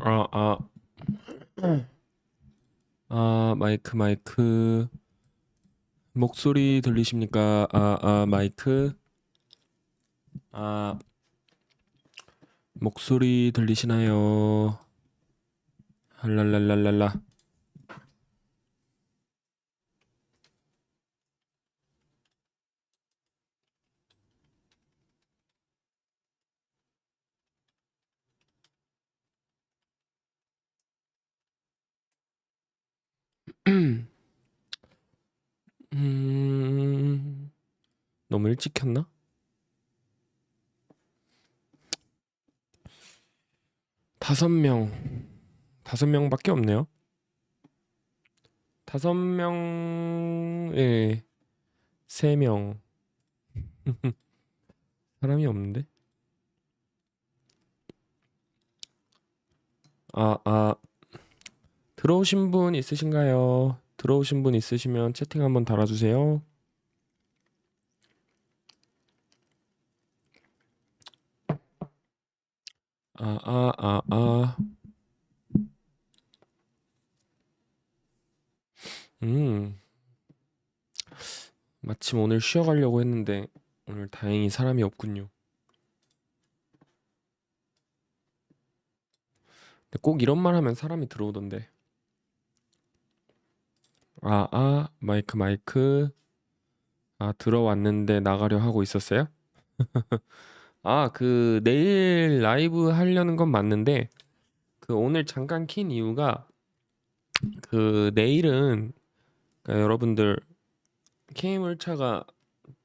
아, 아. 아, 마이크, 마이크. 목소리 들리십니까? 아, 아, 마이크. 아, 목소리 들리시나요? 랄랄랄랄라. 너무 일찍 켰나? 다섯 명, 다섯 명밖에 없네요. 다섯 명에 세 명. 사람이 없는데? 아, 아, 들어오신 분 있으신가요? 들어오신 분 있으시면 채팅 한번 달아주세요. 아, 아, 아, 아. 음, 마침 오늘 쉬어가려고 했는데 오늘 다행히 사람이 없군요. 근데 꼭 이런 말 하면 사람이 들어오던데. 아, 아, 마이크, 마이크. 아, 들어왔는데 나가려 하고 있었어요? 아, 그 내일 라이브 하려는 건 맞는데 그 오늘 잠깐 킨 이유가 그 내일은 그러니까 여러분들 KM월차가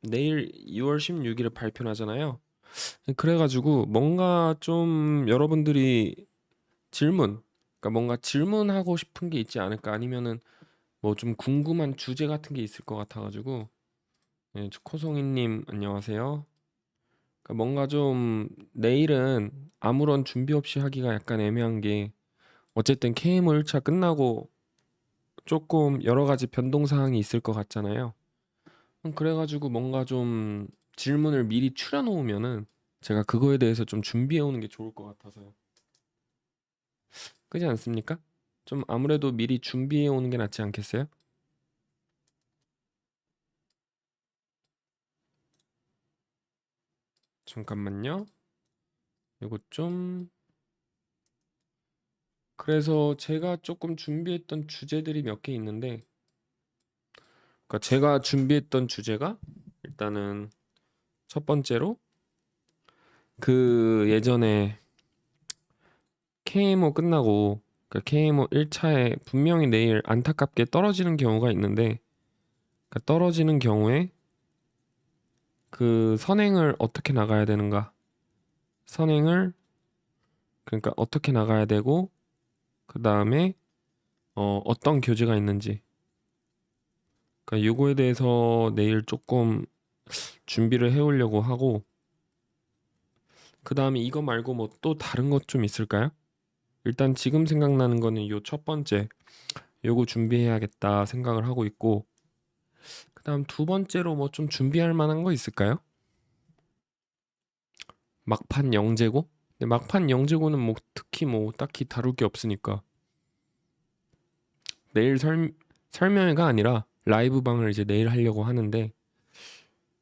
내일 2월 16일에 발표하잖아요. 그래가지고 뭔가 좀 여러분들이 질문, 그러니까 뭔가 질문하고 싶은 게 있지 않을까 아니면은 뭐 좀 궁금한 주제 같은 게 있을 것 같아가지고 네, 코송이님 안녕하세요. 그러니까 뭔가 좀 내일은 아무런 준비 없이 하기가 약간 애매한 게 어쨌든 KM 1차 끝나고 조금 여러 가지 변동 사항이 있을 것 같잖아요. 음, 그래가지고 뭔가 좀 질문을 미리 추려 놓으면은 제가 그거에 대해서 좀 준비해 오는 게 좋을 것 같아서요. 그지 않습니까? 좀 아무래도 미리 준비해 오는 게 낫지 않겠어요? 잠깐만요. 이거 좀 그래서 제가 조금 준비했던 주제들이 몇 개 있는데 그러니까 제가 준비했던 주제가 일단은 첫 번째로 그 예전에 KMO 끝나고 그 KMO 1차에 분명히 내일 안타깝게 떨어지는 경우가 있는데 그 떨어지는 경우에 그 선행을 어떻게 나가야 되는가? 선행을 그러니까 어떻게 나가야 되고 그 다음에 어, 어떤 교재가 있는지 그러니까 요거에 대해서 내일 조금 준비를 해오려고 하고 그 다음에 이거 말고 뭐 또 다른 것 좀 있을까요? 일단 지금 생각나는 거는 요 첫 번째 요거 준비해야겠다 생각을 하고 있고 그 다음 두 번째로 뭐 좀 준비할 만한 거 있을까요? 막판 영재고? 근데 막판 영재고는 뭐 특히 뭐 딱히 다룰 게 없으니까 내일 설, 설명회가 아니라 라이브 방을 이제 내일 하려고 하는데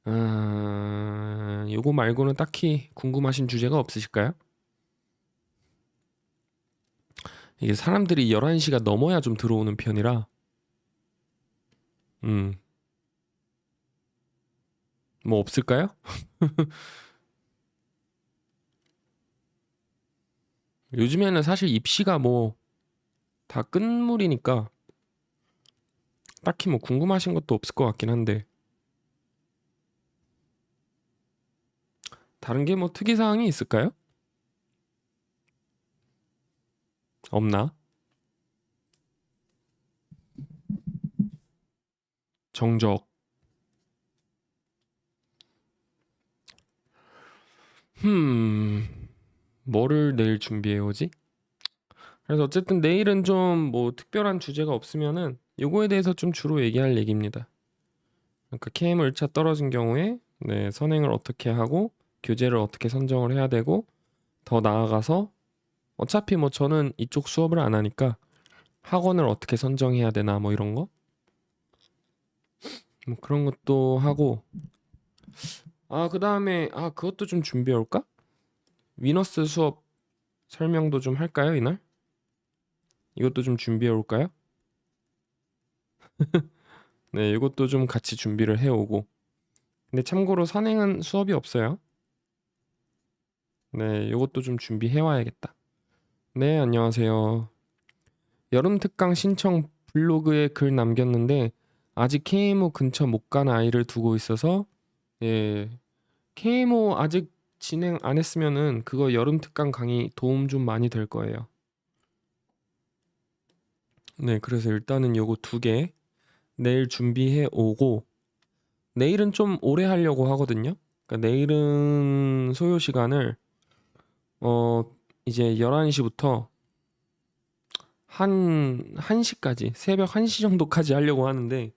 아, 요거 말고는 딱히 궁금하신 주제가 없으실까요? 이게 사람들이 11시가 넘어야 좀 들어오는 편이라 음, 뭐 없을까요? 요즘에는 사실 입시가 뭐 다 끝물이니까 딱히 뭐 궁금하신 것도 없을 것 같긴 한데 다른 게 뭐 특이사항이 있을까요? 없나? 정적 흠 뭐를 내일 준비해 오지? 그래서 어쨌든 내일은 좀 뭐 특별한 주제가 없으면은 요거에 대해서 좀 주로 얘기할 얘기입니다. 그러니까 KM 1차 떨어진 경우에 네, 선행을 어떻게 하고 교재를 어떻게 선정을 해야 되고 더 나아가서 어차피 뭐 저는 이쪽 수업을 안 하니까 학원을 어떻게 선정해야 되나 뭐 이런 거? 뭐 그런 것도 하고 아, 그다음에 아, 그것도 좀 준비해 올까? 위너스 수업 설명도 좀 할까요, 이날? 이것도 좀 준비해 올까요? 네, 이것도 좀 같이 준비를 해 오고. 근데 참고로 선행은 수업이 없어요. 네, 이것도 좀 준비해 와야겠다. 네, 안녕하세요. 여름 특강 신청 블로그에 글 남겼는데 아직 KMO 근처 못 간 아이를 두고 있어서 예, KMO 아직 진행 안 했으면은 그거 여름 특강 강의 도움 좀 많이 될 거예요. 네, 그래서 일단은 요거 두 개 내일 준비해 오고 내일은 좀 오래 하려고 하거든요. 그러니까 내일은 소요 시간을 어 이제 11시부터 한 1시까지 새벽 1시 정도까지 하려고 하는데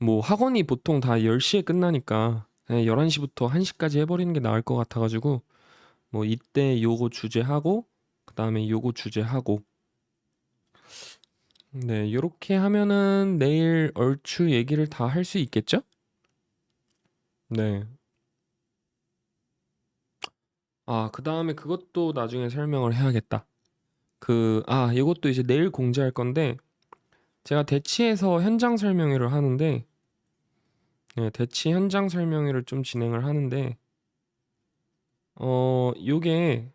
뭐 학원이 보통 다 10시에 끝나니까 그냥 11시부터 1시까지 해버리는 게 나을 것 같아가지고 뭐 이때 요거 주제하고 그 다음에 요거 주제하고 네 요렇게 하면은 내일 얼추 얘기를 다 할 수 있겠죠? 네. 아, 그 다음에 그것도 나중에 설명을 해야겠다. 그, 아, 이것도 이제 내일 공지할 건데, 제가 대치에서 현장 설명회를 하는데, 네, 대치 현장 설명회를 좀 진행을 하는데, 어, 요게,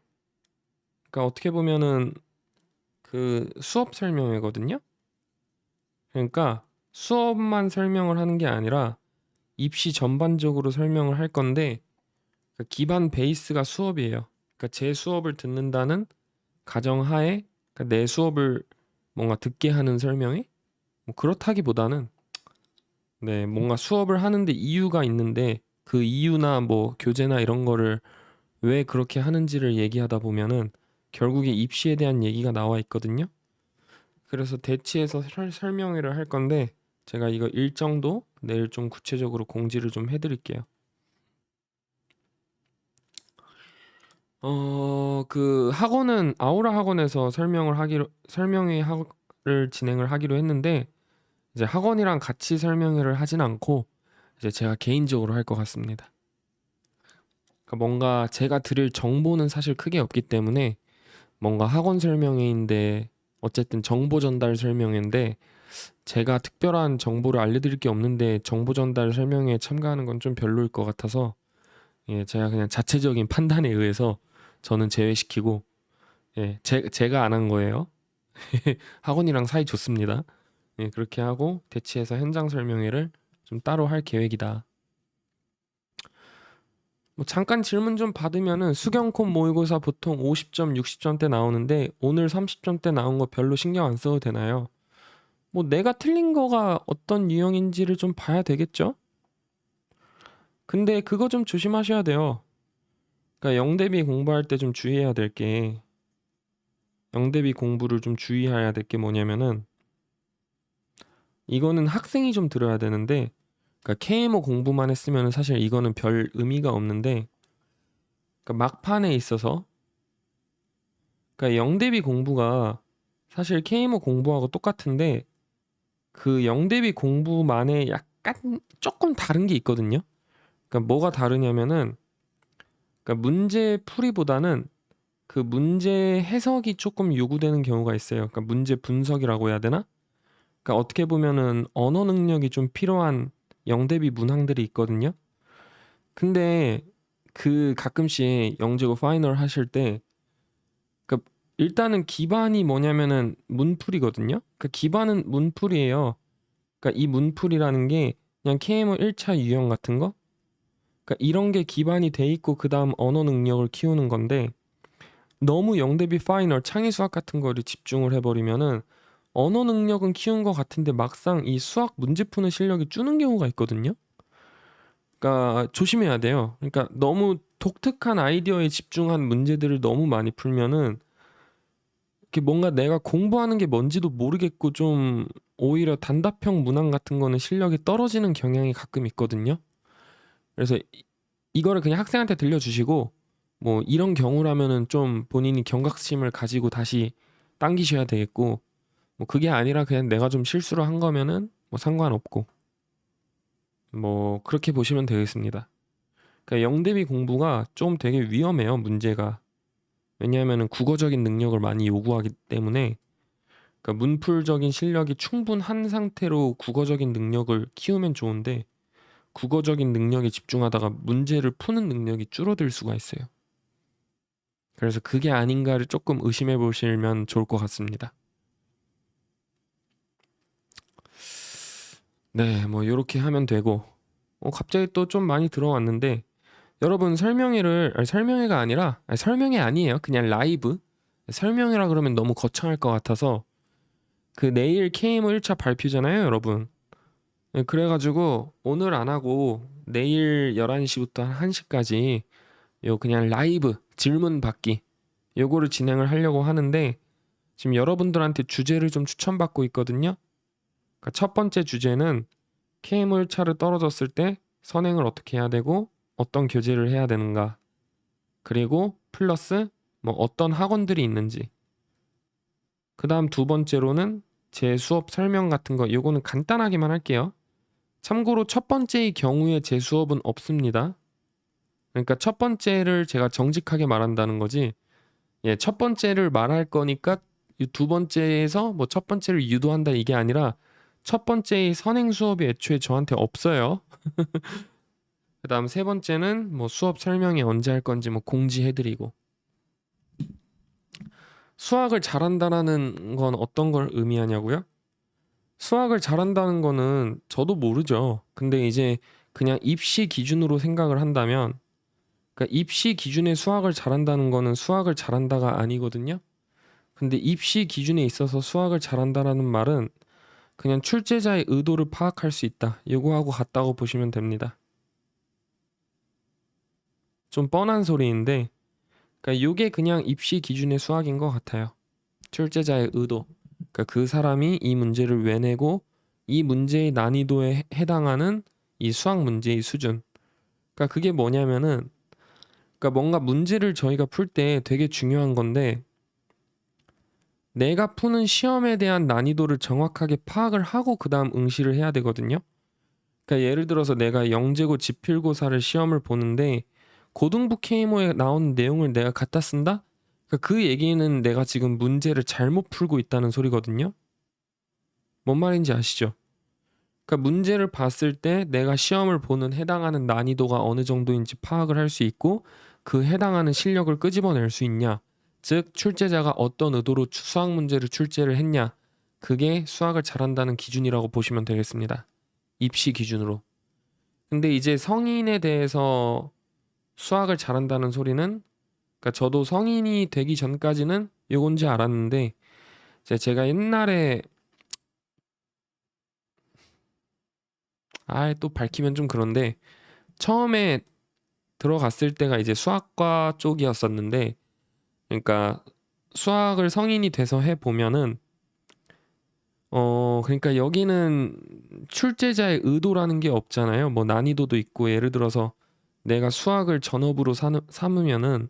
그러니까 어떻게 보면은 그 수업 설명회거든요? 그러니까 수업만 설명을 하는 게 아니라 입시 전반적으로 설명을 할 건데, 그 기반 베이스가 수업이에요. 그러니까 제 수업을 듣는다는 가정하에 그러니까 내 수업을 뭔가 듣게 하는 설명회? 뭐 그렇다기보다는 네, 뭔가 수업을 하는데 이유가 있는데 그 이유나 뭐 교재나 이런 거를 왜 그렇게 하는지를 얘기하다 보면은 결국에 입시에 대한 얘기가 나와 있거든요. 그래서 대치해서 설- 설명회를 할 건데 제가 이거 일정도 내일 좀 구체적으로 공지를 좀 해드릴게요. 어, 그 학원은 아우라 학원에서 설명을 하기로 설명회를 진행을 하기로 했는데 이제 학원이랑 같이 설명회를 하진 않고 이제 제가 개인적으로 할 것 같습니다. 그러니까 뭔가 제가 드릴 정보는 사실 크게 없기 때문에 뭔가 학원 설명회인데 어쨌든 정보 전달 설명회인데 제가 특별한 정보를 알려드릴 게 없는데 정보 전달 설명회에 참가하는 건 좀 별로일 것 같아서 예, 제가 그냥 자체적인 판단에 의해서 저는 제외시키고 예, 제, 제가 안 한 거예요. 학원이랑 사이 좋습니다. 예, 그렇게 하고 대치해서 현장 설명회를 좀 따로 할 계획이다. 뭐 잠깐 질문 좀 받으면은 수경콤 모의고사 보통 50점, 60점대 나오는데 오늘 30점대 나온 거 별로 신경 안 써도 되나요? 뭐 내가 틀린 거가 어떤 유형인지를 좀 봐야 되겠죠? 근데 그거 좀 조심하셔야 돼요. 그러니까 영대비 공부할 때 좀 주의해야 될게 영대비 공부를 좀 주의해야 될 게 뭐냐면은 이거는 학생이 좀 들어야 되는데 그러니까 KMO 공부만 했으면 사실 이거는 별 의미가 없는데 그러니까 막판에 있어서 그러니까 영대비 공부가 사실 KMO 공부하고 똑같은데 그 영대비 공부만의 약간 조금 다른 게 있거든요. 그러니까 뭐가 다르냐면은 그러니까 문제 풀이보다는 그 문제 해석이 조금 요구되는 경우가 있어요. 그러니까 문제 분석이라고 해야 되나? 그러니까 어떻게 보면은 언어 능력이 좀 필요한 영대비 문항들이 있거든요. 근데 그 가끔씩 영재고 파이널 하실 때 그러니까 일단은 기반이 뭐냐면은 문풀이거든요. 그 기반은 문풀이에요. 그러니까 이 문풀이라는 게 그냥 KMO 1차 유형 같은 거? 그러니까 이런 게 기반이 돼 있고 그다음 언어 능력을 키우는 건데 너무 영대비 파이널 창의 수학 같은 거를 집중을 해버리면은 언어 능력은 키운 것 같은데 막상 이 수학 문제 푸는 실력이 주는 경우가 있거든요. 그러니까 조심해야 돼요. 그러니까 너무 독특한 아이디어에 집중한 문제들을 너무 많이 풀면은 이렇게 뭔가 내가 공부하는 게 뭔지도 모르겠고 좀 오히려 단답형 문항 같은 거는 실력이 떨어지는 경향이 가끔 있거든요. 그래서 이- 이거를 그냥 학생한테 들려주시고 뭐 이런 경우라면은 좀 본인이 경각심을 가지고 다시 당기셔야 되겠고 뭐 그게 아니라 그냥 내가 좀 실수를 한 거면은 뭐 상관없고 뭐 그렇게 보시면 되겠습니다. 그러니까 영대비 공부가 좀 되게 위험해요, 문제가. 왜냐하면은 국어적인 능력을 많이 요구하기 때문에 그러니까 문풀적인 실력이 충분한 상태로 국어적인 능력을 키우면 좋은데 국어적인 능력에 집중하다가 문제를 푸는 능력이 줄어들 수가 있어요. 그래서 그게 아닌가를 조금 의심해 보시면 좋을 것 같습니다. 네, 뭐 이렇게 하면 되고 어, 갑자기 또 좀 많이 들어왔는데 여러분 설명회를 아니, 설명회가 아니라 아니, 설명회 아니에요. 그냥 라이브 설명회라 그러면 너무 거창할 것 같아서 그 내일 KMO 1차 발표잖아요, 여러분. 네, 그래가지고 오늘 안 하고 내일 11시부터 1시까지 요 그냥 라이브 질문 받기 요거를 진행을 하려고 하는데 지금 여러분들한테 주제를 좀 추천받고 있거든요. 그러니까 첫 번째 주제는 KMO 1차를 떨어졌을 때 선행을 어떻게 해야 되고 어떤 교재를 해야 되는가 그리고 플러스 뭐 어떤 학원들이 있는지 그 다음 두 번째로는 제 수업 설명 같은 거 요거는 간단하게만 할게요. 참고로 첫 번째의 경우에 제 수업은 없습니다. 그러니까 첫 번째를 제가 정직하게 말한다는 거지. 예, 첫 번째를 말할 거니까 이두 번째에서 뭐 첫 번째를 유도한다 이게 아니라 첫 번째의 선행 수업이 애초에 저한테 없어요. 그 다음 세 번째는 뭐 수업 설명이 언제 할 건지 뭐 공지해드리고 수학을 잘한다라는 건 어떤 걸 의미하냐고요? 수학을 잘한다는 거는 저도 모르죠. 근데 이제 그냥 입시 기준으로 생각을 한다면 그러니까 입시 기준의 수학을 잘한다는 거는 수학을 잘한다가 아니거든요. 근데 입시 기준에 있어서 수학을 잘한다라는 말은 그냥 출제자의 의도를 파악할 수 있다. 요거하고 같다고 보시면 됩니다. 좀 뻔한 소리인데 그러니까 요게 그냥 입시 기준의 수학인 것 같아요. 출제자의 의도. 그러니까 그 사람이 이 문제를 왜 내고 이 문제의 난이도에 해- 해당하는 이 수학 문제의 수준. 그러니까 그게 뭐냐면은 그러니까 뭔가 문제를 저희가 풀 때 되게 중요한 건데 내가 푸는 시험에 대한 난이도를 정확하게 파악을 하고 그 다음 응시를 해야 되거든요. 그러니까 예를 들어서 내가 영재고 지필고사를 시험을 보는데 고등부 KMO에 나오는 내용을 내가 갖다 쓴다? 그러니까 그 얘기는 내가 지금 문제를 잘못 풀고 있다는 소리거든요. 뭔 말인지 아시죠? 그러니까 문제를 봤을 때 내가 시험을 보는 해당하는 난이도가 어느 정도인지 파악을 할 수 있고 그 해당하는 실력을 끄집어낼 수 있냐. 즉 출제자가 어떤 의도로 추- 수학 문제를 출제를 했냐. 그게 수학을 잘한다는 기준이라고 보시면 되겠습니다. 입시 기준으로. 근데 이제 성인에 대해서 수학을 잘한다는 소리는 그러니까 저도 성인이 되기 전까지는 요건지 알았는데 제가 옛날에 아 또 밝히면 좀 그런데 처음에 들어갔을 때가 이제 수학과 쪽이었었는데 그러니까 수학을 성인이 돼서 해 보면은 어 그러니까 여기는 출제자의 의도라는 게 없잖아요. 뭐 난이도도 있고 예를 들어서 내가 수학을 전업으로 사는, 삼으면은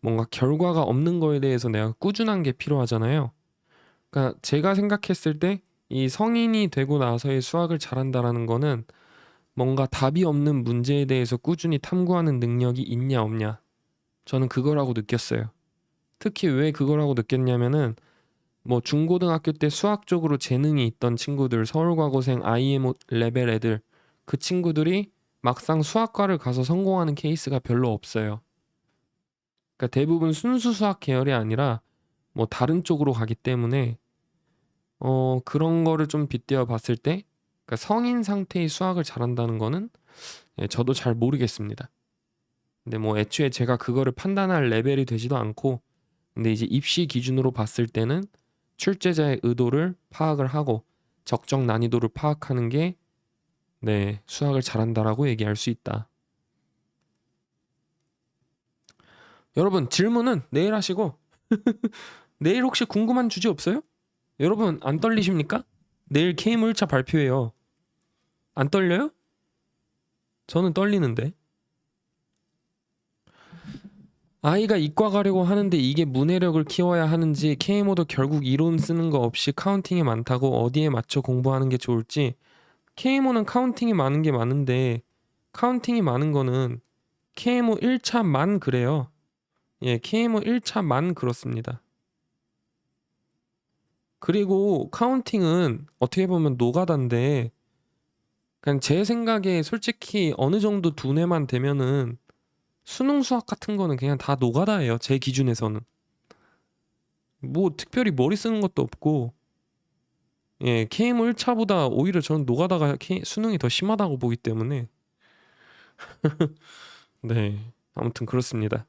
뭔가 결과가 없는 거에 대해서 내가 꾸준한 게 필요하잖아요. 그러니까 제가 생각했을 때 이 성인이 되고 나서의 수학을 잘한다라는 거는 뭔가 답이 없는 문제에 대해서 꾸준히 탐구하는 능력이 있냐 없냐. 저는 그거라고 느꼈어요. 특히 왜 그거라고 느꼈냐면은 뭐 중고등학교 때 수학 쪽으로 재능이 있던 친구들, 서울과고생 IM 레벨 애들 그 친구들이 막상 수학과를 가서 성공하는 케이스가 별로 없어요. 그러니까 대부분 순수 수학 계열이 아니라 뭐 다른 쪽으로 가기 때문에 어 그런 거를 좀 빗대어 봤을 때 그러니까 성인 상태의 수학을 잘한다는 거는 예, 저도 잘 모르겠습니다. 근데 뭐 애초에 제가 그거를 판단할 레벨이 되지도 않고 근데 이제 입시 기준으로 봤을 때는 출제자의 의도를 파악을 하고 적정 난이도를 파악하는 게 네, 수학을 잘한다라고 얘기할 수 있다. 여러분, 질문은 내일 하시고 내일 혹시 궁금한 주제 없어요? 여러분, 안 떨리십니까? 내일 KM 1차 발표해요. 안 떨려요? 저는 떨리는데. 아이가 이과 가려고 하는데 이게 문해력을 키워야 하는지 KMO도 결국 이론 쓰는 거 없이 카운팅이 많다고 어디에 맞춰 공부하는 게 좋을지 KMO는 카운팅이 많은 게 많은데 카운팅이 많은 거는 KMO 1차만 그래요. 예, KMO 1차만 그렇습니다. 그리고 카운팅은 어떻게 보면 노가다인데 그냥 제 생각에 솔직히 어느 정도 두뇌만 되면은 수능 수학 같은 거는 그냥 다 노가다예요. 제 기준에서는. 뭐 특별히 머리 쓰는 것도 없고 예, KMO 1차보다 오히려 저는 노가다가 K- 수능이 더 심하다고 보기 때문에 네. 아무튼 그렇습니다.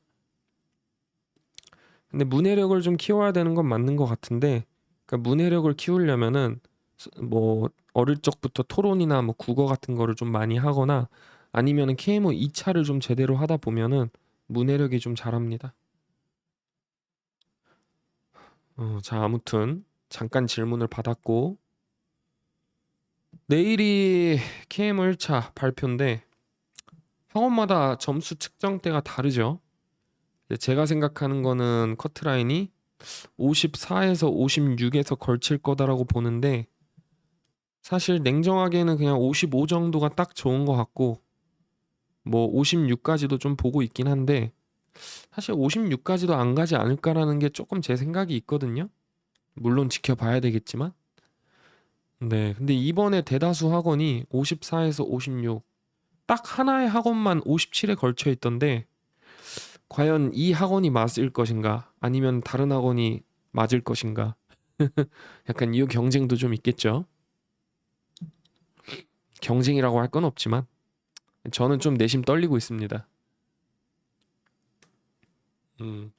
근데 문해력을 좀 키워야 되는 건 맞는 것 같은데 그러니까 문해력을 키우려면은 스- 뭐 어릴 적부터 토론이나 뭐 국어 같은 거를 좀 많이 하거나 아니면은 KMO 2차를 좀 제대로 하다 보면은 문해력이 좀 자랍니다. 어, 자, 아무튼 잠깐 질문을 받았고 내일이 KMO 1차 발표인데 학원마다 점수 측정대가 다르죠. 제가 생각하는 거는 커트라인이 54에서 56에서 걸칠 거다라고 보는데 사실 냉정하게는 그냥 55 정도가 딱 좋은 것 같고 뭐 56까지도 좀 보고 있긴 한데 사실 56까지도 안 가지 않을까라는 게 조금 제 생각이 있거든요. 물론 지켜봐야 되겠지만 네 근데 이번에 대다수 학원이 54에서 56 딱 하나의 학원만 57에 걸쳐 있던데 과연 이 학원이 맞을 것인가 아니면 다른 학원이 맞을 것인가 약간 이 경쟁도 좀 있겠죠. 경쟁이라고 할 건 없지만 저는 좀 내심 떨리고 있습니다. 음.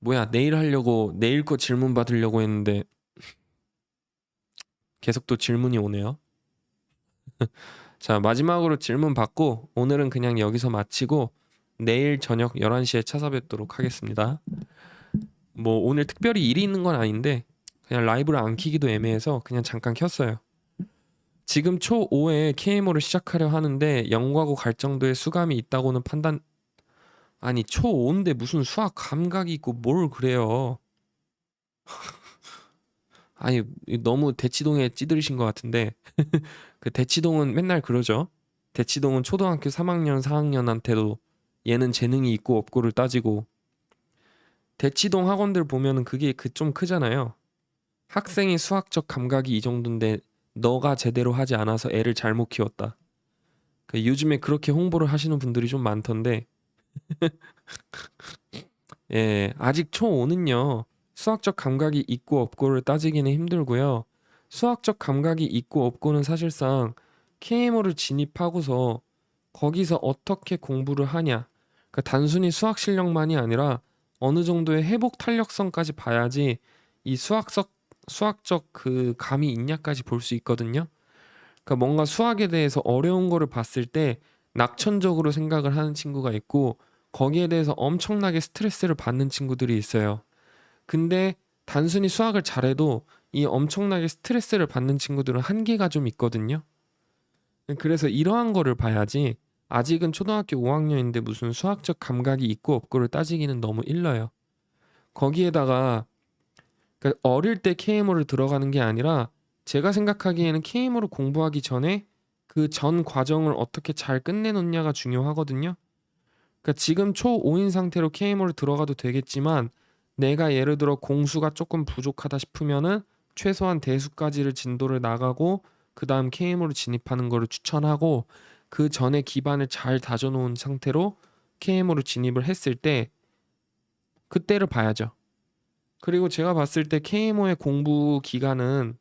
뭐야, 내일 하려고 내일 거 질문 받으려고 했는데 계속 또 질문이 오네요. 자, 마지막으로 질문 받고 오늘은 그냥 여기서 마치고 내일 저녁 11시에 찾아뵙도록 하겠습니다. 뭐 오늘 특별히 일이 있는 건 아닌데 그냥 라이브를 안 키기도 애매해서 그냥 잠깐 켰어요. 지금 초5에 KMO를 시작하려 하는데 영과고 갈 정도의 수감이 있다고는 판단 아니 초 5인데 무슨 수학 감각이 있고 뭘 그래요? 아니 너무 대치동에 찌들으신 것 같은데. 그 대치동은 맨날 그러죠. 대치동은 초등학교 3학년 4학년한테도 얘는 재능이 있고 없고를 따지고. 대치동 학원들 보면은 그게 그 좀 크잖아요. 학생의 수학적 감각이 이 정도인데 너가 제대로 하지 않아서 애를 잘못 키웠다. 그 요즘에 그렇게 홍보를 하시는 분들이 좀 많던데, 예, 아직 초5는요, 수학적 감각이 있고 없고를 따지기는 힘들고요. 수학적 감각이 있고 없고는 사실상 KMO를 진입하고서 거기서 어떻게 공부를 하냐. 그 단순히 수학 실력만이 아니라 어느 정도의 회복 탄력성까지 봐야지 이 수학적 수학적 그 감이 있냐까지 볼 수 있거든요. 그러니까 뭔가 수학에 대해서 어려운 거를 봤을 때 낙천적으로 생각을 하는 친구가 있고 거기에 대해서 엄청나게 스트레스를 받는 친구들이 있어요. 근데 단순히 수학을 잘해도 이 엄청나게 스트레스를 받는 친구들은 한계가 좀 있거든요. 그래서 이러한 거를 봐야지 아직은 초등학교 5학년인데 무슨 수학적 감각이 있고 없고를 따지기는 너무 일러요. 거기에다가 그러니까 어릴 때 KMO를 들어가는 게 아니라 제가 생각하기에는 KMO를 공부하기 전에 그 전 과정을 어떻게 잘 끝내놓냐가 중요하거든요. 그러니까 지금 초5인 상태로 KMO를 들어가도 되겠지만 내가 예를 들어 공수가 조금 부족하다 싶으면은 최소한 대수까지를 진도를 나가고 그 다음 KMO를 진입하는 거를 추천하고 그 전에 기반을 잘 다져놓은 상태로 KMO로 진입을 했을 때 그때를 봐야죠. 그리고 제가 봤을 때 KMO의 공부 기간은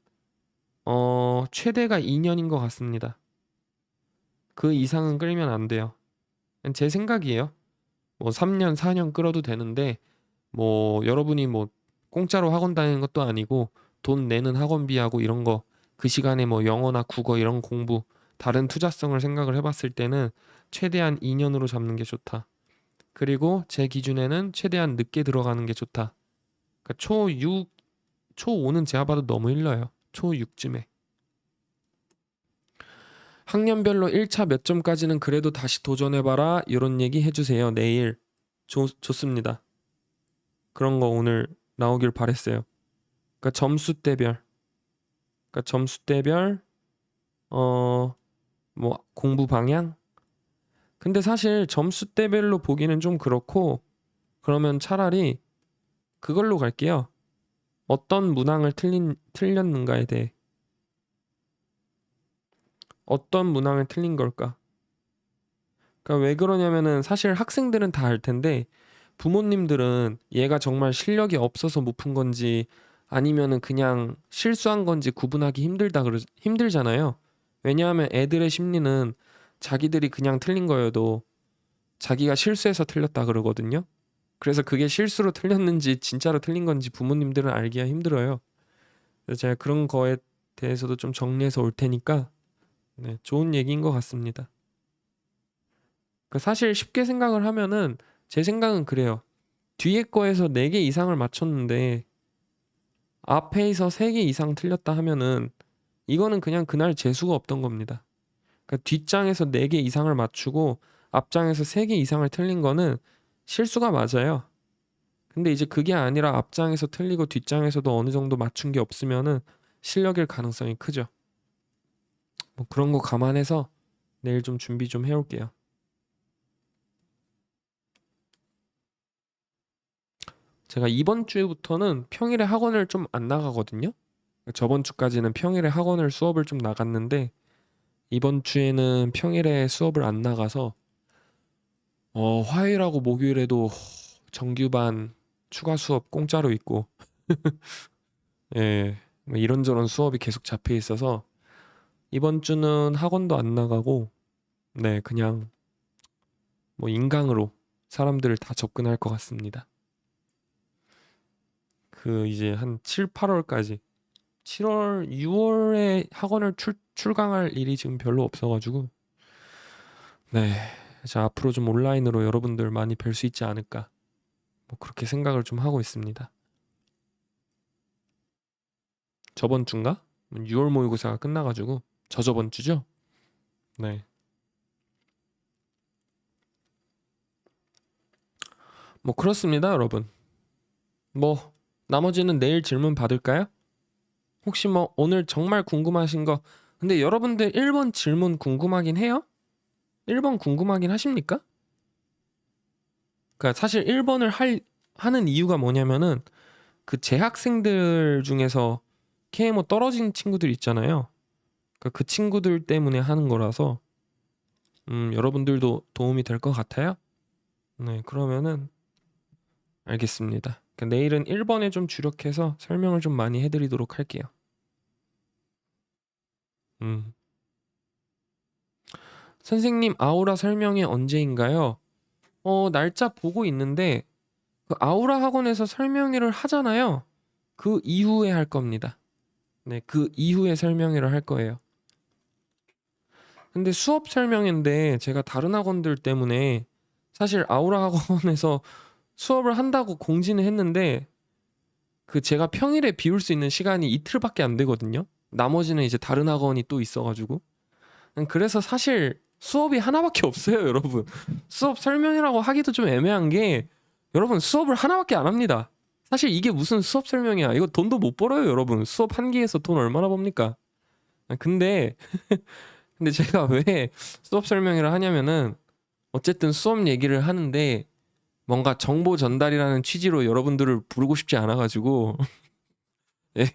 어 최대가 2년인 것 같습니다. 그 이상은 끌면 안 돼요. 제 생각이에요. 뭐 3년, 4년 끌어도 되는데 뭐 여러분이 뭐 공짜로 학원 다니는 것도 아니고 돈 내는 학원비하고 이런 거 그 시간에 뭐 영어나 국어 이런 공부 다른 투자성을 생각을 해봤을 때는 최대한 2년으로 잡는 게 좋다. 그리고 제 기준에는 최대한 늦게 들어가는 게 좋다. 그러니까 초 6, 초 5는 제가 봐도 너무 일러요. 초 6쯤에. 학년별로 1차 몇 점까지는 그래도 다시 도전해봐라. 이런 얘기 해주세요. 내일. 좋, 좋습니다. 그런 거 오늘 나오길 바랬어요. 그러니까 점수 대별. 그러니까 점수 대별, 어, 뭐, 공부 방향? 근데 사실 점수 대별로 보기는 좀 그렇고, 그러면 차라리 그걸로 갈게요. 어떤 문항을 틀린, 틀렸는가에 대해. 어떤 문항을 틀린 걸까? 그러니까 왜 그러냐면은 사실 학생들은 다 알 텐데 부모님들은 얘가 정말 실력이 없어서 못 푼 건지 아니면은 그냥 실수한 건지 구분하기 힘들다 그러 힘들잖아요. 왜냐하면 애들의 심리는 자기들이 그냥 틀린 거여도 자기가 실수해서 틀렸다 그러거든요. 그래서 그게 실수로 틀렸는지 진짜로 틀린 건지 부모님들은 알기가 힘들어요. 그래서 제가 그런 거에 대해서도 좀 정리해서 올 테니까 네, 좋은 얘기인 것 같습니다. 그 사실 쉽게 생각을 하면은 제 생각은 그래요. 뒤에 거에서 4개 이상을 맞췄는데 앞에서 3개 이상 틀렸다 하면은 이거는 그냥 그날 재수가 없던 겁니다. 그러니까 뒷장에서 4개 이상을 맞추고 앞장에서 3개 이상을 틀린 거는 실수가 맞아요. 근데 이제 그게 아니라 앞장에서 틀리고 뒷장에서도 어느 정도 맞춘 게 없으면은 실력일 가능성이 크죠. 뭐 그런 거 감안해서 내일 좀 준비 좀 해올게요. 제가 이번 주부터는 평일에 학원을 좀 안 나가거든요. 저번 주까지는 평일에 학원을 수업을 좀 나갔는데 이번 주에는 평일에 수업을 안 나가서 어, 화요일하고 목요일에도 정규반 추가 수업 공짜로 있고. 예, 뭐 이런저런 수업이 계속 잡혀 있어서 이번 주는 학원도 안 나가고 네, 그냥 뭐 인강으로 사람들을 다 접근할 것 같습니다. 그 이제 한 7, 8월까지. 7월, 6월에 학원을 출, 출강할 일이 지금 별로 없어가지고. 네, 자 앞으로 좀 온라인으로 여러분들 많이 뵐 수 있지 않을까 뭐 그렇게 생각을 좀 하고 있습니다. 저번 주인가? 6월 모의고사가 끝나가지고 저저번 주죠? 네. 뭐 그렇습니다, 여러분. 뭐 나머지는 내일 질문 받을까요? 혹시 뭐 오늘 정말 궁금하신 거 근데 여러분들 1번 질문 궁금하긴 해요? 1번 궁금하긴 하십니까? 그러니까 사실 1번을 할 하는 이유가 뭐냐면은 그 재학생들 중에서 KMO 떨어진 친구들 있잖아요. 그러니까 그 친구들 때문에 하는 거라서 음, 여러분들도 도움이 될 것 같아요? 네, 그러면은 알겠습니다. 그러니까 내일은 1번에 좀 주력해서 설명을 좀 많이 해드리도록 할게요. 음. 선생님 아우라 설명회 언제인가요? 어, 날짜 보고 있는데 그 아우라 학원에서 설명회를 하잖아요. 그 이후에 할 겁니다. 네, 그 이후에 설명회를 할 거예요. 근데 수업 설명회인데 제가 다른 학원들 때문에 사실 아우라 학원에서 수업을 한다고 공지는 했는데 그 제가 평일에 비울 수 있는 시간이 이틀밖에 안 되거든요. 나머지는 이제 다른 학원이 또 있어가지고 그래서 사실 수업이 하나밖에 없어요, 여러분. 수업 설명이라고 하기도 좀 애매한 게 여러분 수업을 하나밖에 안 합니다. 사실 이게 무슨 수업 설명이야? 이거 돈도 못 벌어요, 여러분. 수업 한 개에서 돈 얼마나 법니까? 근데 근데 제가 왜 수업 설명회를 하냐면은 어쨌든 수업 얘기를 하는데 뭔가 정보 전달이라는 취지로 여러분들을 부르고 싶지 않아 가지고 예.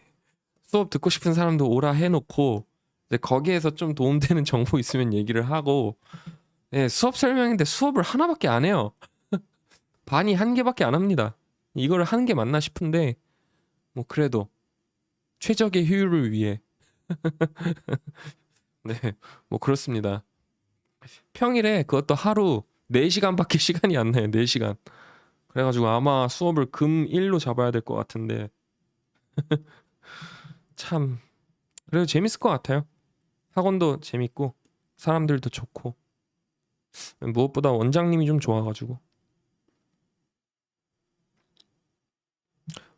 수업 듣고 싶은 사람도 오라 해 놓고 이제 거기에서 좀 도움되는 정보 있으면 얘기를 하고 예, 수업 설명인데 수업을 하나밖에 안 해요. 반이 한 개밖에 안 합니다. 이걸 하는 게 맞나 싶은데 뭐 그래도 최적의 효율을 위해 네, 뭐 그렇습니다. 평일에 그것도 하루 4시간밖에 시간이 안 나요. 4시간. 그래가지고 아마 수업을 금1로 잡아야 될 것 같은데 참 그래도 재밌을 것 같아요. 학원도 재밌고 사람들도 좋고 무엇보다 원장님이 좀 좋아가지고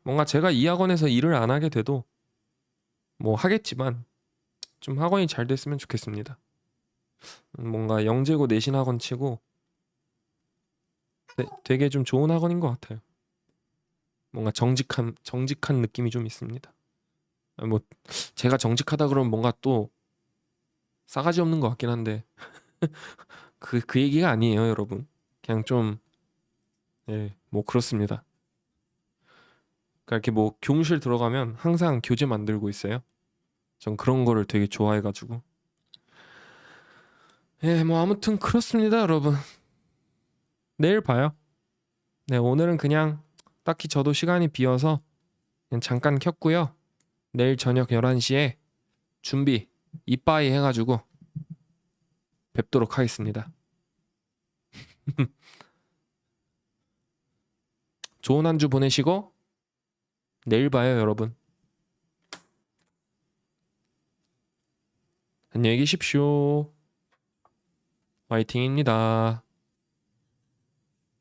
뭔가 제가 이 학원에서 일을 안 하게 돼도 뭐 하겠지만 좀 학원이 잘 됐으면 좋겠습니다. 뭔가 영재고 내신 학원 치고 되, 되게 좀 좋은 학원인 것 같아요. 뭔가 정직한 정직한 느낌이 좀 있습니다. 아, 뭐 제가 정직하다 그러면 뭔가 또 싸가지 없는 것 같긴 한데 그 그 얘기가 아니에요, 여러분. 그냥 좀 예, 뭐 그렇습니다. 그러니까 이렇게 뭐 교무실 들어가면 항상 교재 만들고 있어요. 전 그런 거를 되게 좋아해가지고. 예, 뭐 아무튼 그렇습니다, 여러분. 내일 봐요. 네, 오늘은 그냥 딱히 저도 시간이 비어서 그냥 잠깐 켰고요. 내일 저녁 11시에 준비 이빠이 해가지고 뵙도록 하겠습니다. 좋은 한 주 보내시고 내일 봐요, 여러분. 안녕히 계십시오. 화이팅입니다.